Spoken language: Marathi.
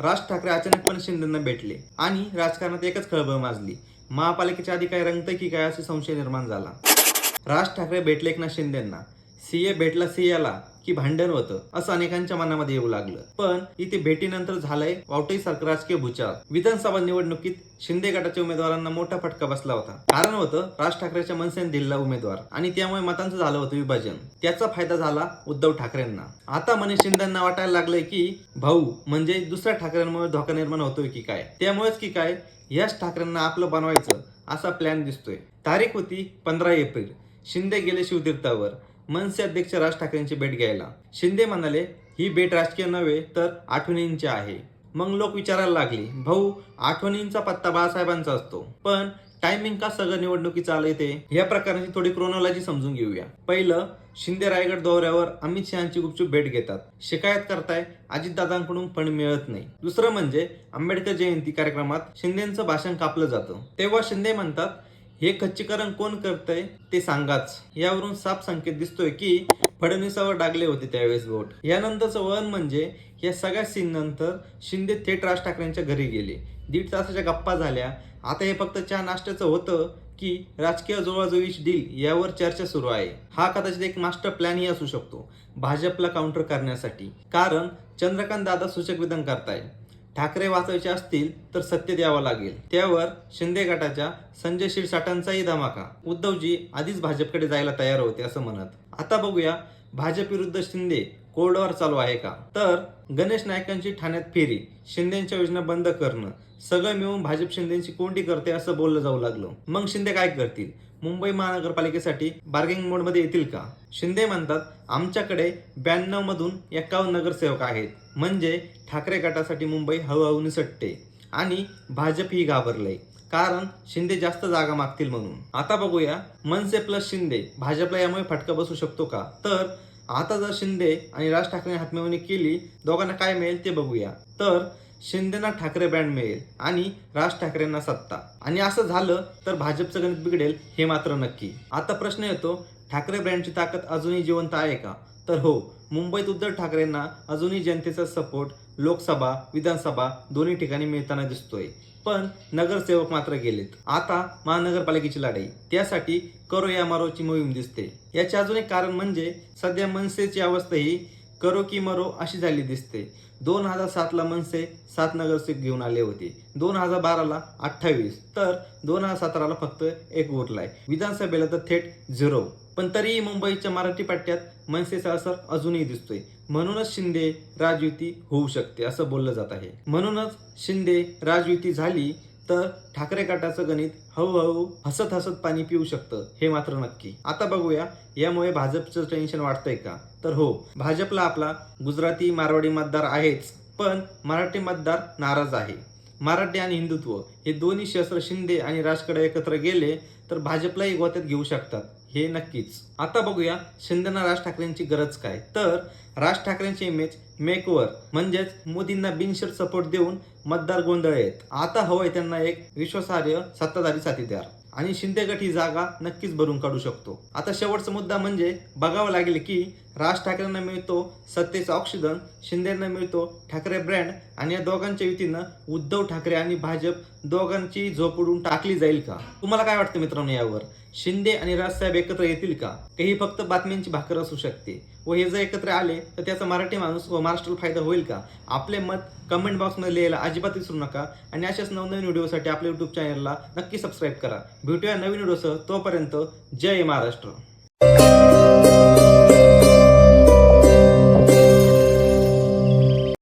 राज ठाकरे अचानकपणे शिंदेना भेटले आणि राजकारणात एकच खळबळ माजली. महापालिकेच्या आधी काय रंगतंय की काय असे संशय निर्माण झाला. राज ठाकरे भेटले एकनाथ शिंदेना. सीए भेटला सीएला की भांडण होतं असं अनेकांच्या मनामध्ये येऊ लागलं. पण इथे भेटीनंतर झालंय वावटई सारखं राजकीय भूचार विधानसभा निवडणुकीत शिंदे गटाच्या उमेदवारांना मोठा फटका बसला होता. कारण होतं राज ठाकरेच्या मनसेने दिलेला उमेदवार आणि त्यामुळे मतांचं झालं होतं विभाजन. त्याचा फायदा झाला उद्धव ठाकरेंना. आता मनीष शिंदेना वाटायला लागलंय की भाऊ म्हणजे दुसऱ्या ठाकरेंमुळे धोका निर्माण होतोय की काय? त्यामुळेच की काय? याच ठाकरेंना आपलं बनवायचं असा प्लॅन दिसतोय. तारीख होती पंधरा एप्रिल. शिंदे गेले शिवतीर्थावर. मनसे अध्यक्ष राज ठाकरेंची भेट घ्यायला. शिंदे म्हणाले ही भेट राजकीय नव्हे तर आठवणींची आहे. मग लोक विचारायला लागले भाऊ आठवणींचा पत्ता बाळासाहेबांचा असतो. पण टायमिंग का सगळं निवडणुकीचं आलं ते? या प्रकारची थोडी क्रोनॉलॉजी समजून घेऊया. पहिलं शिंदे रायगड दौऱ्यावर अमित शहाची गुपचूप भेट घेतात. शिकायत करताय अजितदादांकडून पण मिळत नाही. दुसरं म्हणजे आंबेडकर जयंती कार्यक्रमात शिंदेचं भाषण कापलं जातं. तेव्हा शिंदे म्हणतात हे खच्चीकरण कोण करतंय ते सांगाच. यावरून साफ संकेत दिसतोय की फडणवीसावर डागले होते त्यावेळेस वोट यानंतरचं वळण म्हणजे या सगळ्या सीन नंतर शिंदे थेट राज ठाकरेंच्या घरी गेले. दीड तासाच्या गप्पा झाल्या. आता हे फक्त चहा नाश्त्याचं होतं की राजकीय जुळवाजुळीची डील यावर चर्चा सुरू आहे. हा कदाचित एक मास्टर प्लॅनही असू शकतो. भाजपला काउंटर करण्यासाठी. कारण चंद्रकांत दादा सूचक विधान करताय. ठाकरे वाचवायचे असतील तर सत्य द्यावं लागेल. त्यावर शिंदे गटाच्या संजय शिरसाटांचाही धमाका. उद्धवजी आधीच भाजपकडे जायला तयार होते असं म्हणत. आता बघूया भाजप विरुद्ध शिंदे कोरडवार चालू आहे का? तर गणेश नायकांची ठाण्यात फेरी शिंदेच्या योजना बंद करणं सगळं मिळून भाजप शिंदेची कोंडी करते असं बोललं जाऊ लागलं. मग शिंदे काय करतील? मुंबई महानगरपालिकेसाठी बार्गेनिंग मोडमध्ये येतील का? शिंदे म्हणतात आमच्याकडे ब्याण्णव मधून एक्कावन्न नगरसेवक आहेत. म्हणजे ठाकरे गटासाठी मुंबई हळूहळू निसटते आणि भाजप ही घाबरलंय. कारण शिंदे जास्त जागा मागतील म्हणून. आता बघूया मनसे प्लस शिंदे. भाजपला यामुळे फटका बसू शकतो का? तर आता जर शिंदे आणि राज ठाकरे हातमिळवणी केली दोघांना काय मिळेल ते बघूया. तर शिंदेना ठाकरे बँड मिळेल आणि राज ठाकरेंना सत्ता. आणि असं झालं तर भाजपचं गणित बिघडेल हे मात्र नक्की. आता प्रश्न येतो ठाकरे ब्रँडची ताकद अजूनही जिवंत आहे का? तर हो मुंबईत उद्धव ठाकरेंना अजूनही जनतेचा सपोर्ट लोकसभा विधानसभा दोन्ही ठिकाणी मिळताना दिसतोय. पण नगरसेवक मात्र गेलेत. आता महानगरपालिकेची लढाई. त्यासाठी करो या मारोची मोहीम दिसते. याचे अजून एक कारण म्हणजे सध्या मनसेची अवस्था ही करो की मरो अशी झाली दिसते. दोन हजार सातला मनसे सात नगरसेवक घेऊन आले होते. दोन हजार बाराला अठ्ठावीस. तर दोन हजार सतराला फक्त एक उरलाय विधानसभेला तर थेट झिरो. पण तरीही मुंबईच्या मराठी पट्ट्यात मनसेचा असर अजूनही दिसतोय. म्हणूनच शिंदे राजयुती होऊ शकते असं बोललं जात आहे. म्हणूनच शिंदे राजयुती झाली तर ठाकरे गटाचं गणित हळूहळू हसत हसत पाणी पिऊ शकतं हे मात्र नक्की. आता बघूया यामुळे भाजपचं टेन्शन वाढतंय का? तर हो भाजपला आपला गुजराती मारवाडी मतदार आहेच पण मराठी मतदार नाराज आहे. मराठी आणि हिंदुत्व हे दोन्ही शस्त्र शिंदे आणि राजकडे एकत्र गेले तर भाजपलाही गोत्यात घेऊ शकतात. हे नक्कीच. आता बघूया शिंदेना राज ठाकरेंची गरज काय? तर राज ठाकरेंची इमेज मेकओव्हर म्हणजेच मोदींना बिनशर्त सपोर्ट देऊन मतदार गोंधळ आहेत. आता हवंय त्यांना एक विश्वासार्ह सत्ताधारी साथीदार. आणि शिंदे गट ही जागा नक्कीच भरून काढू शकतो. आता शेवटचा मुद्दा म्हणजे बघावं लागेल की राज ठाकरेंना मिळतो सत्तेचा ऑक्सिजन शिंदेना मिळतो ठाकरे ब्रँड आणि या दोघांच्या युतीनं उद्धव ठाकरे आणि भाजप दोघांची झोप उडून टाकली जाईल का? तुम्हाला काय वाटतं मित्रांनो यावर? शिंदे आणि राजसाहेब एकत्र येतील का? काही फक्त बातम्यांची भाकर असू शकते. व हे जर एकत्र आले तर त्याचा मराठी माणूस व महाराष्ट्राला फायदा होईल का? आपले मत कमेंट बॉक्समध्ये लिहायला अजिबात विसरू नका. आणि अशाच नवनवीन व्हिडिओसाठी आपल्या युट्यूब चॅनलला नक्की सबस्क्राईब करा. भेटूया नवीन व्हिडिओसह तोपर्यंत जय महाराष्ट्र.